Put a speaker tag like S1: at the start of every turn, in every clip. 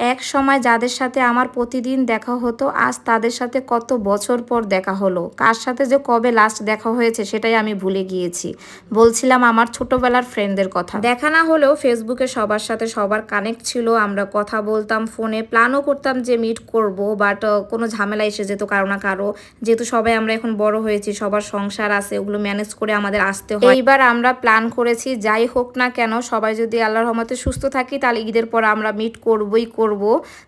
S1: এক সময় যাদের সাথে আমার প্রতিদিন দেখা হতো, আজ তাদের সাথে কত বছর পর দেখা হলো, কার সাথে যে কবে লাস্ট দেখা হয়েছে সেটাই আমি ভুলে গিয়েছি। বলছিলাম আমার ছোটবেলার ফ্রেন্ডদের কথা। দেখা না হলেও ফেসবুকে সবার সাথে সবার কানেক্ট ছিল, আমরা কথা বলতাম ফোনে প্ল্যানও করতাম যে মিট করব বাট কোনো ঝামেলা এসে যেত কারও না কারও। যেহেতু সবাই আমরা এখন বড় হয়েছি, সবার সংসার আছে, ওগুলো ম্যানেজ করে আমাদের আসতে হয়। এইবার আমরা প্ল্যান করেছি, যাই হোক না কেন, সবাই যদি আল্লাহর রহমতে সুস্থ থাকি, তাহলে ঈদের পর আমরা মিট করবই করব।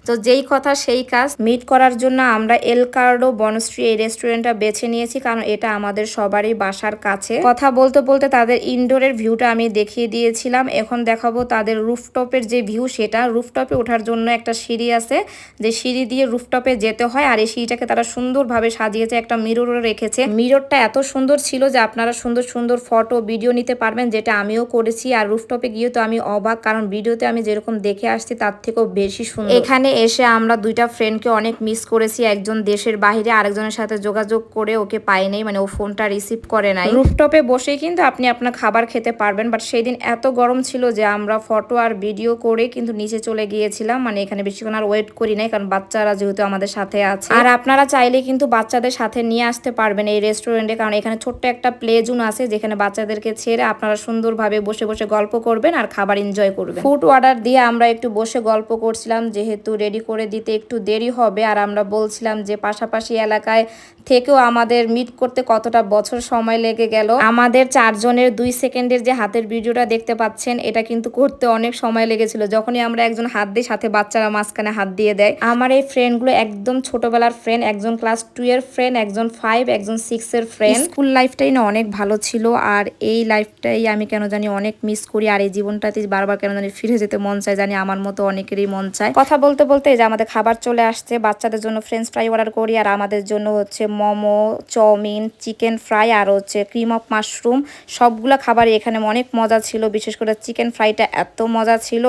S1: তো যেই কথা সেই কাজ মিট করার জন্য আমরা এল কার্ডো বনশ্রী এই রেস্টুরেন্টটা বেছে নিয়েছি, কারণ এটা আমাদের সবারই বাসার কাছে। কথা বলতে বলতে তাদের ইনডোরের ভিউটা আমি দেখিয়ে দিয়েছিলাম। এখন দেখাবো তাদের রুফটপের যে ভিউ সেটা রুফটপে ওঠার জন্য একটা সিঁড়ি আছে। যে সিঁড়ি দিয়ে রুফটপে যেতে হয়, আর এই সিঁড়িটাকে তারা সুন্দরভাবে সাজিয়েছে, একটা মিররও রেখেছে। মিররটা এত সুন্দর ছিল যে আপনারা সুন্দর সুন্দর ফটো ভিডিও নিতে পারবেন, যেটা আমিও করেছি। আর রুফটপে গিয়ে তো আমি অবাক, কারণ ভিডিওতে আমি যেরকম দেখে আসছি, তার থেকেও বেশি সুন্দর। এখানে এসে আমরা দুইটা ফ্রেন্ডকে অনেক মিস করেছি। একজন দেশের বাইরে আরেকজনের সাথে যোগাযোগ করে ওকে পাই নাই মানে ও ফোনটা রিসিভ করে নাই। রুফটপে বসেই কিন্তু আপনি আপনার খাবার খেতে পারবেন বাট সেই দিন এত গরম ছিল যে আমরা ফটো আর ভিডিও করে কিন্তু নিচে চলে গিয়েছিলাম। মানে এখানে বেশিক্ষণ আর ওয়েট করি নাই কারণ বাচ্চারা যেহেতু আমাদের সাথে আছে। আর আপনারা চাইলে কিন্তু বাচ্চাদের সাথে নিয়ে আসতে পারবেন এই রেস্টুরেন্টে কারণ এখানে ছোট্ট একটা প্লে জোন আছে যেখানে বাচ্চাদেরকে ছেড়ে আপনারা সুন্দরভাবে বসে বসে গল্প করবেন আর খাবার এনজয় করবেন। ফুড অর্ডার দিয়ে আমরা একটু বসে গল্প করছিলাম। যেহেতু রেডি করে দিতে একটু দেরি হবে আর আমরা বলছিলাম যে পাশাপাশি এলাকায় থেকেও আমাদের মিট করতে কতটা বছর সময় লেগে গেল। আমাদের চারজনের দুই সেকেন্ডের যে হাতের ভিডিওটা দেখতে পাচ্ছেন, এটা কিন্তু করতে অনেক সময় লেগেছিল। যখনই আমরা একজন হাত দিই সাথে বাচ্চারা মাঝখানে হাত দিয়ে দেয়। আমার এই ফ্রেন্ডগুলো একদম ছোটবেলার ফ্রেন্ড একজন ক্লাস টু এর ফ্রেন্ড একজন ফাইভ একজন সিক্স এর ফ্রেন্ড স্কুল লাইফটাই না অনেক ভালো ছিল আর এই লাইফটাই আমি কেন জানি অনেক মিস করি আর এই জীবনটাতে বারবার কেন জানি ফিরে যেতে মন চায়, জানি আমার মতো অনেকেরই মন চায়। কথা বলতে বলতে যে আমাদের খাবার চলে আসছে, বাচ্চাদের জন্য ফ্রেঞ্চ ফ্রাই অর্ডার করি, আর আমাদের জন্য হচ্ছে momo, chow mein chicken fry আর হচ্ছে ক্রিম অফ মাশরুম সবগুলো খাবারই এখানে অনেক মজা ছিল, বিশেষ করে চিকেন ফ্রাইটা এত মজা ছিল।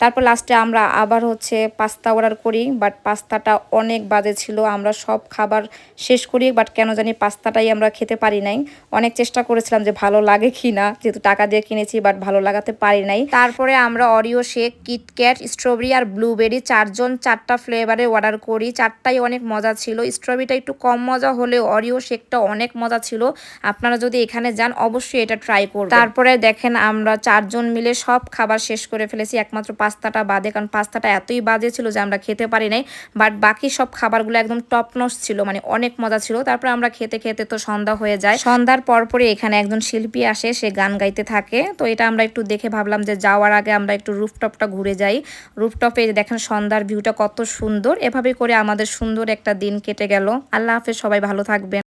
S1: তারপর লাস্টে আমরা আবার হচ্ছে পাস্তা অর্ডার করি বাট পাস্তাটা অনেক বাজে ছিল, আমরা সব খাবার শেষ করি বাট কেন জানি পাস্তাটাই আমরা খেতে পারি নাই। অনেক চেষ্টা করেছিলাম যে ভালো লাগে কি না যেহেতু টাকা দিয়ে কিনেছি বাট ভালো লাগাতে পারি নাই। তারপরে আমরা অরিও শেক কিটক্যাট স্ট্রবেরি আর ব্লুবেরি চারজন, চারটা ফ্লেভারে অর্ডার করি। চারটাই অনেক মজা ছিল। স্ট্রবেরিটা একটু কম মজা হলেও অরিও শেকটা অনেক মজা ছিল। আপনারা যদি এখানে যান, অবশ্যই এটা ট্রাই করবেন। তারপরে দেখেন, আমরা চারজন মিলে সব খাবার শেষ করে ফেলেছি। একমাত্র পাস্তাটা বাদে, কারণ পাস্তাটা এতই বাজে ছিল যে আমরা খেতে পারি নাই। বাট বাকি সব খাবারগুলো একদম টপনস ছিল মানে অনেক মজা ছিল। তারপরে আমরা খেতে খেতে তো সন্ধ্যা হয়ে যায়। সন্ধ্যার পরপরই এখানে একজন শিল্পী আসে, সে গান গাইতে থাকে। তো এটা আমরা একটু দেখে ভাবলাম যে যাওয়ার আগে আমরা একটু রুফটপটা ঘুরে যাই। রুফটপে দেখেন সন্ধ্যার ভিউটা কত সুন্দর। এভাবে করে আমাদের সুন্দর একটা দিন কেটে গেল। আল্লাহ হাফেজ, সবাই ভালো থাকবেন।